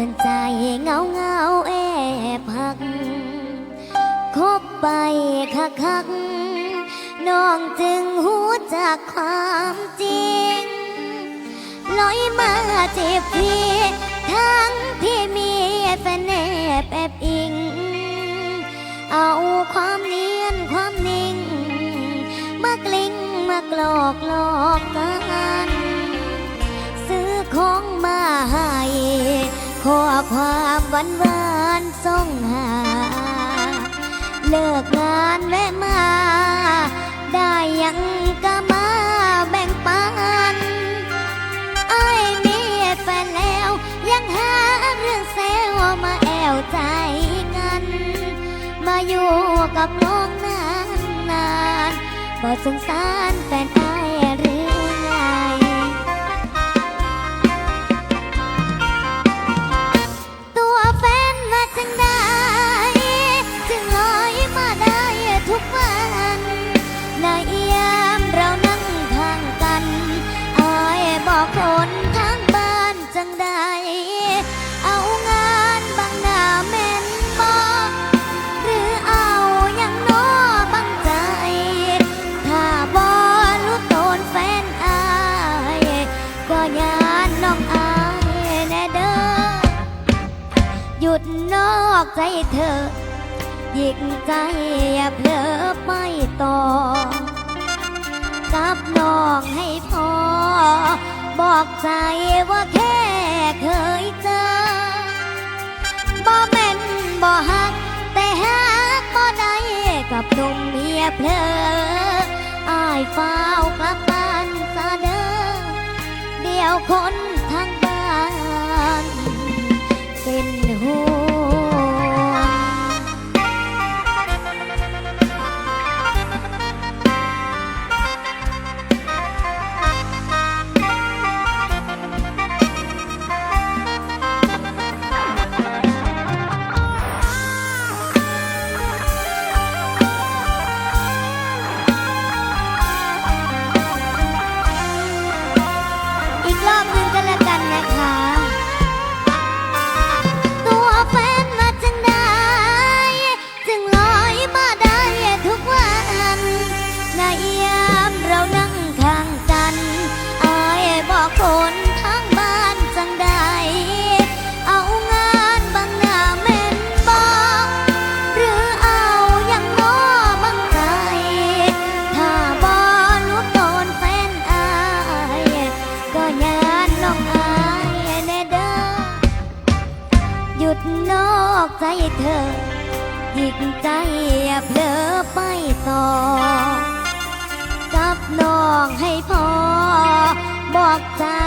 จนใจเงาเงาแอบหัก คบไปคักคักน้องจึงหูจากความจริงลอยมาเจ็บพี่ทั้งที่มีแฟนแอบแอบอิง เอาความเนียนความนิ่ง มากลิ้งมากหลอกหลอกกัน ขอความหวานหวานส่งหา เลิกงานแวะมา ได้ยังก็มาแบ่งปันไอ้มีแฟนแล้ว ยังหาเรื่องแซวมาแอวใจงัน มาอยู่กับน้องนานนานๆบ่สงสารแฟน ใจเธอหยิกใจอย่าเผลอไปต่อ กับน้องให้พอ บอกใจว่าแค่เคยเจอ บ่แม่นบ่ฮัก แต่ฮักบ่ได้กับหนุ่มเมียเพลออายฟ้ากลับบ้านซะเด้อเดี๋ยวคนทางบ้านเป็นห่ว บอ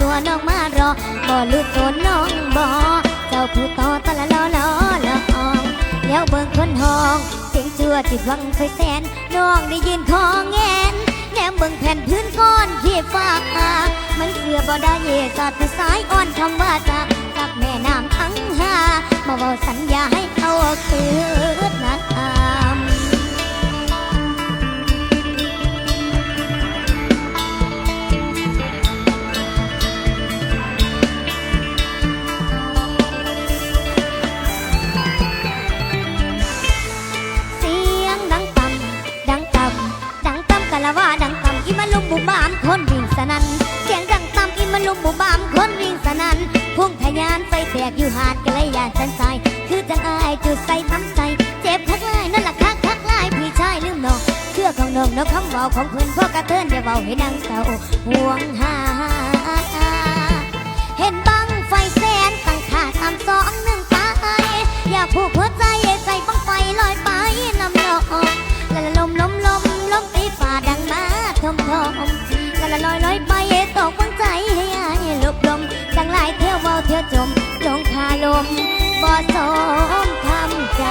ตัวน้องมารอบ่รู้ตัวน้องบ่เจ้าผู้ต่อตะละลอลอละอองแล้วเบิ่งคนห้องเสียงจัวจิตวังเคยแสนน้องได้ยืนคองแงนแนมเบิ่งแผ่นพื้นก้อนที่ฟ้ามันเสือบ่ได้เยสาดแต่สายอ่อนคำว่าจากจากแม่น้ำทั้งห้ามาบอกสัญญาให้เอาคืนนะำเบาของเพื่อนพ่อกระเทือนอย่าเบาให้นางเศร้าห่วงหา เห็นบังไฟแสนตั้งขาดตามสองหนึ่งไปอย่าผูกหัวใจใส่บังไฟลอยไปนำลมละละลมลมลมลมตีฝ่าดังมาทมทมละละลอยลอยไปตกวังใจให้อายลบลมดังหลายเที่ยวเบาเที่ยวจมลงคาลมบ่สมคำใจ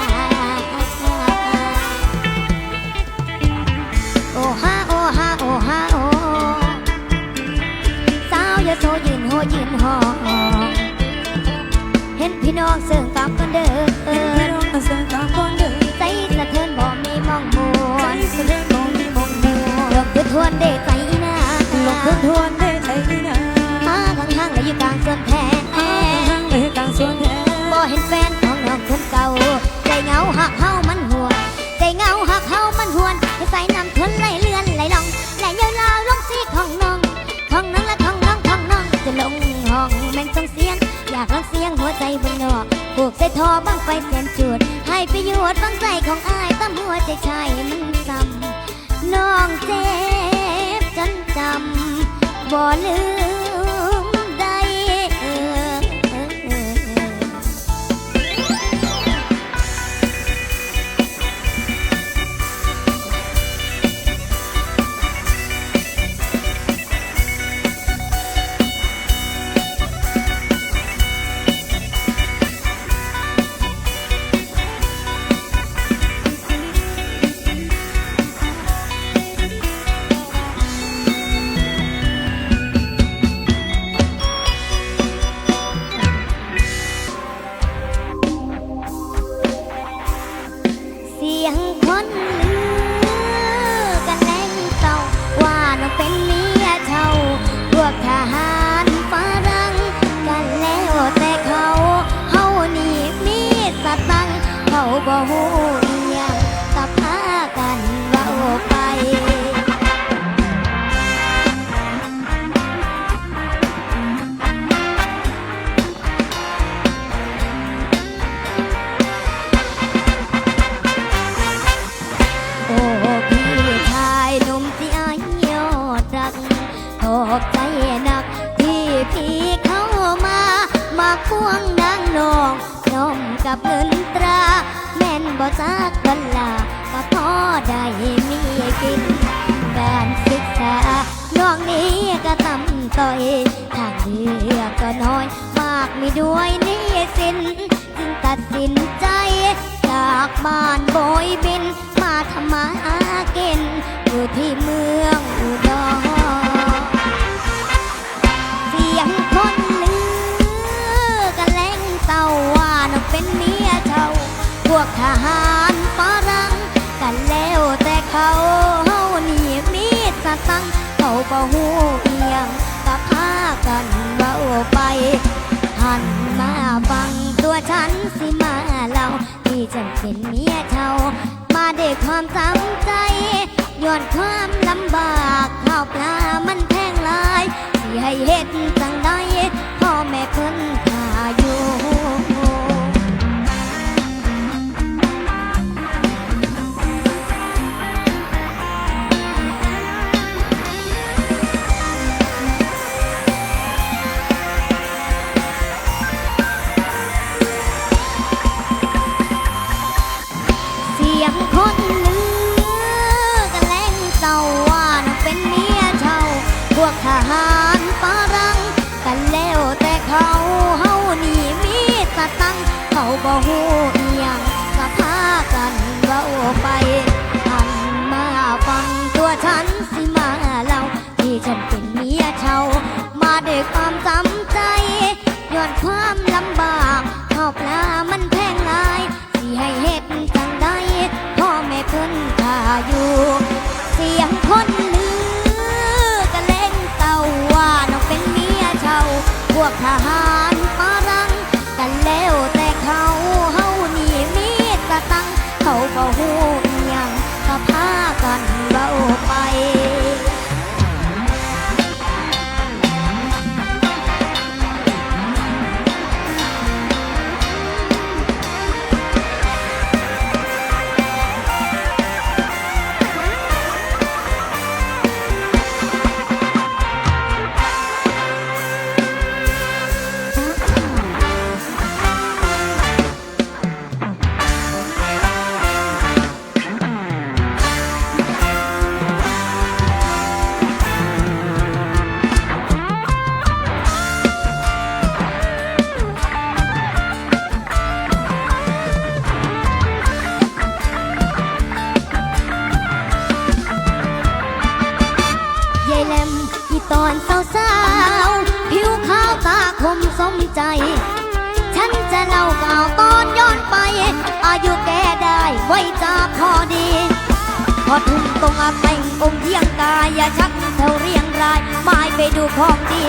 พี่น้องเสื่องกลับกันเดิพี่นน้องอาเซียนกาคนเดินใจสะเทือนบ่มีมองมัวใจเสด็จมองมองมัวลงคือทวนเดใจนาหลบทวนได้ใจนะมาข้างห้างๆและอยู่กลางสวนแทนทางเลยกลางสวนแท้บ่เห็นแฟนของน้องคนเก่าใจเหงาหักเฮามันหวนใจเหงาหักเฮามันหวนให้ใส่น้ำทนไหลเลื่อนไหลลงไหลยาวลาวลงสีของน้องของน้องและของน้องของน้องจะลงห้องแม่งส่งเสียงอยากร้องเสียงหัวใจบน ผูกใส่ทอบังไฟแสนจุด ให้ไประโยชน์บังใจของอายตั้มหัวใจชายมันซ้ำน้องเจ็บจนจำบ่ลืม ก็ตำต่อยทางเลือกก็น้อย มากมีด้วยนี่สินจึงตัดสินใจ จากบ้านโบยบิน มาทำมาหากินอยู่ที่เมืองอุดรเสียงคนลือกันแลงเศร้าว่าน้องเป็นเมียเช่าพวกทหารฝรั่งกันแล้วแต่เขาเฮานี่มีสตังเขาบ่ฮู้ ฉันเป็นเมียเขามาด้วยความจำใจย้อนความลำบากข้าวปลามันแพงหลายที่ให้เฮ็ดจังได ใจ ฉันจะเล่าก่าวตอนย้อนไป อายุแกได้ไว้จะพอดี พอทุ่มตรงอาแต่งองค์เที่ยงกายอย่าชักแถวเรียงรายหมายไปดูของดี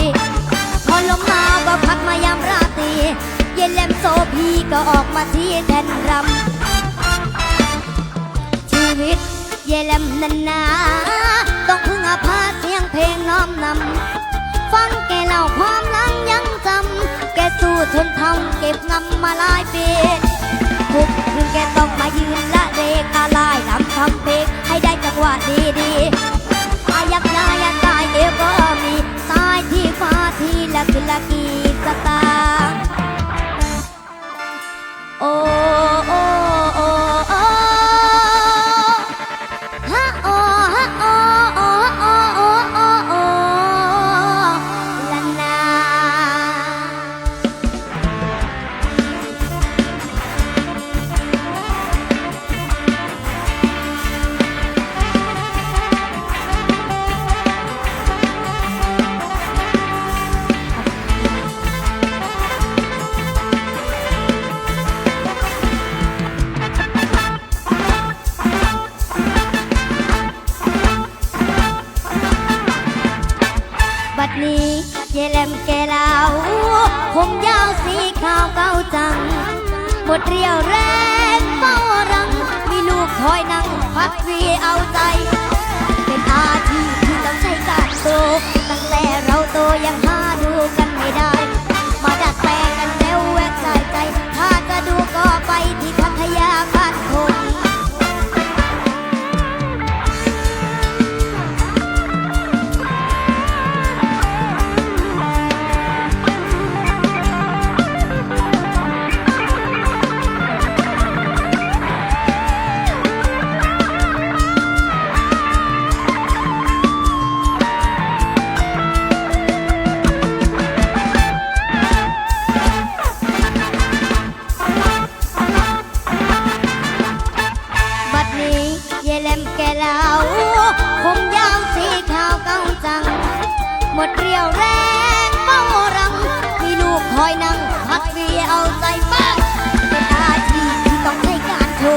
พอลมหนาวก็พัดมายามราตรีเย็นแลมโซพีก็ออกมาที่แทนรำชีวิตเยแลมนันาต้องพึ่งอาภาเสีย ทนทำเก็บงำมาหลายปีทุกคืนแกต้องมายืนละเรกาลายลำทำเพลงให้ได้จังหวะดีๆอายักยายักตายเอวก็มีตายที่ฟ้าที่ละคือละกีสตางค์โอ้โอ้โอ้ ผมยาวสีขาวเก่าจัง หมดเรียวแรงเฝ้ารัง มีลูกคอยนั่งพักวีเอาใจ เป็นอาชีพที่ต้องใช้การโต ตั้งแต่เราโตยังหาดูกันไม่ได้ มาดัดแปลงกันแล้วแวกสายใจ ถ้าจะดูก็ไป เราคมยาวสีขาวก้งจัง หมดเรียวแรงเป้ารัง มีลูกคอยนั่งพัดเบียเอาใจมากเป็นอาชีพที่ต้องใช้การโทร